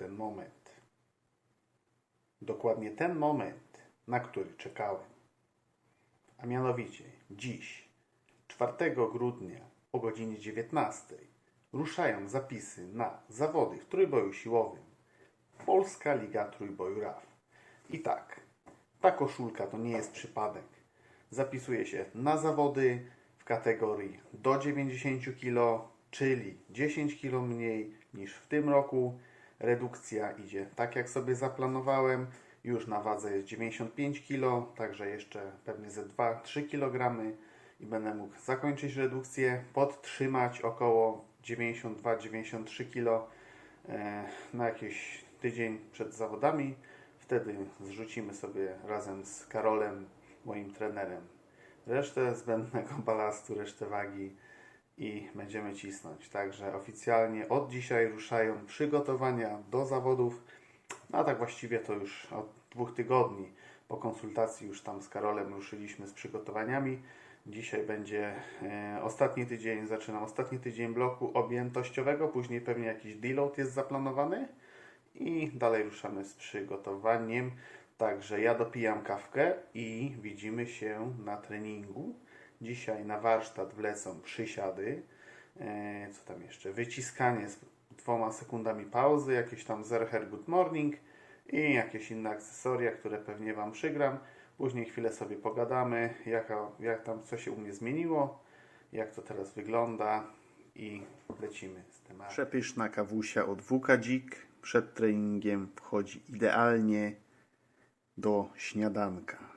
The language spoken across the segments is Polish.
Ten moment. Dokładnie ten moment, na który czekałem. A mianowicie dziś, 4 grudnia o godzinie 19 ruszają zapisy na zawody w trójboju siłowym. Polska Liga Trójboju RAF. I tak, ta koszulka to nie jest przypadek. Zapisuje się na zawody w kategorii do 90 kg, czyli 10 kg mniej niż w tym roku. Redukcja idzie tak jak sobie zaplanowałem. Już na wadze jest 95 kg, także jeszcze pewnie ze 2-3 kg i będę mógł zakończyć redukcję, podtrzymać około 92-93 kg e, na jakiś tydzień przed zawodami. Wtedy zrzucimy sobie razem z Karolem, moim trenerem, resztę zbędnego balastu, resztę wagi i będziemy cisnąć. Także oficjalnie od dzisiaj ruszają przygotowania do zawodów. No a tak właściwie to już od dwóch tygodni po konsultacji już tam z Karolem ruszyliśmy z przygotowaniami. Dzisiaj będzie e, ostatni tydzień, zaczynam ostatni tydzień bloku objętościowego, później pewnie jakiś deload jest zaplanowany i dalej ruszamy z przygotowaniem. Także ja dopijam kawkę i widzimy się na treningu. Dzisiaj na warsztat wlecą przysiady. E, co tam jeszcze? Wyciskanie z dwoma sekundami pauzy, jakieś tam Zerher Good Morning i jakieś inne akcesoria, które pewnie Wam przygram. Później chwilę sobie pogadamy, jaka, jak tam co się u mnie zmieniło, jak to teraz wygląda i lecimy z tematem. Przepyszna kawusia od Wukadzik przed treningiem wchodzi idealnie do śniadanka.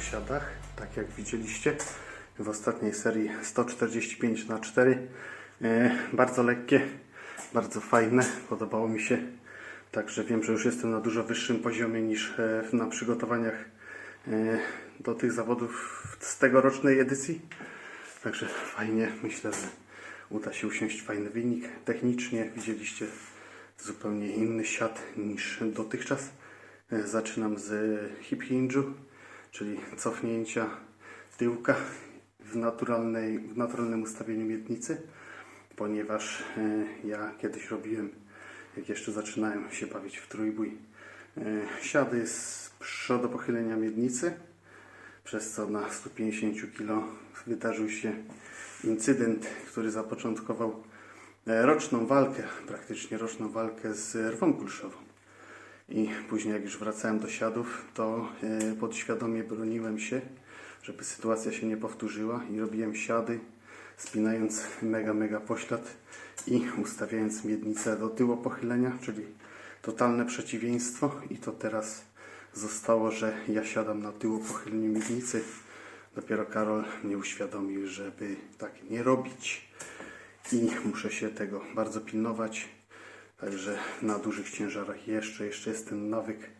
Ja już po siadach, tak jak widzieliście w ostatniej serii 145 na 4 e, bardzo lekkie, bardzo fajne, podobało mi się. Także wiem, że już jestem na dużo wyższym poziomie niż e, na przygotowaniach e, do tych zawodów z tegorocznej edycji. Także fajnie, myślę, że uda się usiąść fajny wynik. Technicznie, widzieliście zupełnie inny siad niż dotychczas. Zaczynam z hip hinge'u, czyli cofnięcia tyłka w, naturalnej, w naturalnym ustawieniu miednicy, ponieważ e, ja kiedyś robiłem, jak jeszcze zaczynałem się bawić w trójbój, e, siady z przodopochylenia miednicy, przez co na 150 kg wydarzył się incydent, który zapoczątkował e, roczną walkę, praktycznie roczną walkę z rwą kulszową. I później, jak już wracałem do siadów, to e, podświadomie broniłem się, żeby sytuacja się nie powtórzyła i robiłem siady, spinając mega, mega poślad i ustawiając miednicę do tyłu pochylenia, czyli totalne przeciwieństwo. I to teraz zostało, że ja siadam na tyłu pochyleniu miednicy. Dopiero Karol mnie uświadomił, żeby tak nie robić i muszę się tego bardzo pilnować. Także na dużych ciężarach jeszcze, jeszcze jest ten nawyk,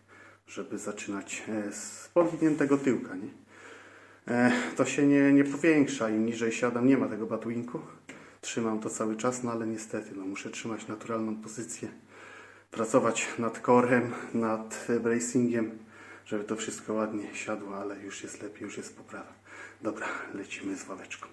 żeby zaczynać e, z powiniętego tyłka. Nie? E, To się nie, nie powiększa, im niżej siadam, nie ma tego batwinku. Trzymam to cały czas, no ale niestety no, muszę trzymać naturalną pozycję, pracować nad korem, nad bracingiem, żeby to wszystko ładnie siadło, ale już jest lepiej, już jest poprawa. Dobra, lecimy z waleczką.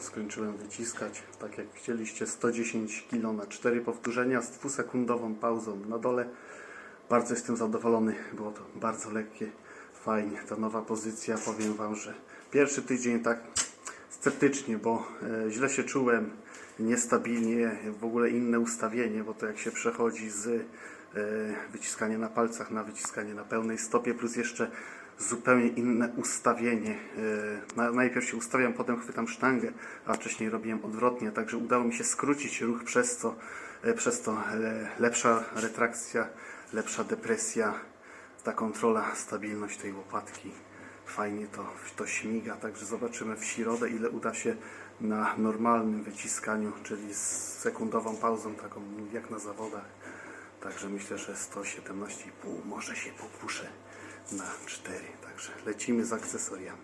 Skończyłem wyciskać, tak jak chcieliście, 110 kg na 4 powtórzenia z dwusekundową pauzą na dole. Bardzo jestem zadowolony, było to bardzo lekkie, fajnie. Ta nowa pozycja, powiem Wam, że pierwszy tydzień tak sceptycznie, bo e, źle się czułem, niestabilnie, w ogóle inne ustawienie, bo to jak się przechodzi z e, wyciskania na palcach na wyciskanie na pełnej stopie, plus jeszcze zupełnie inne ustawienie. E, na- Najpierw się ustawiam, potem chwytam sztangę, a wcześniej robiłem odwrotnie, także udało mi się skrócić ruch przez to, e, przez to e, lepsza retrakcja, lepsza depresja, ta kontrola, stabilność tej łopatki. Fajnie to, to śmiga, także zobaczymy w środę, ile uda się na normalnym wyciskaniu, czyli z sekundową pauzą, taką jak na zawodach. Także myślę, że 117,5 może się popuszę na 4. Także lecimy z akcesoriami.